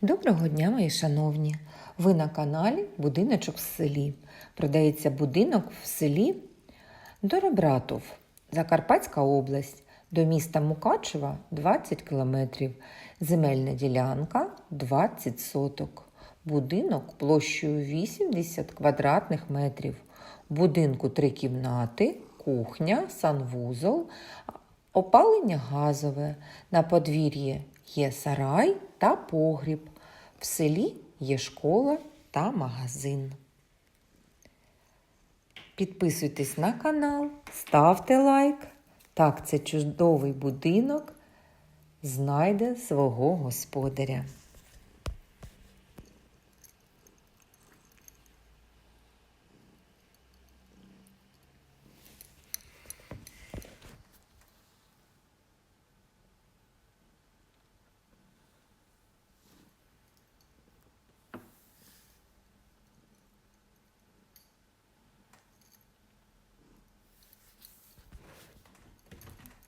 Доброго дня, мої шановні! Ви на каналі Будиночок в селі. Продається будинок в селі Доробратов, Закарпатська область. До міста Мукачева 20 кілометрів. Земельна ділянка 20 соток. Будинок площею 80 квадратних метрів. Будинку три кімнати, кухня, санвузол, опалення газове. На подвір'ї є сарай та погріб. В селі є школа та магазин. Підписуйтесь на канал, ставте лайк. Так, це чудовий будинок знайде свого господаря.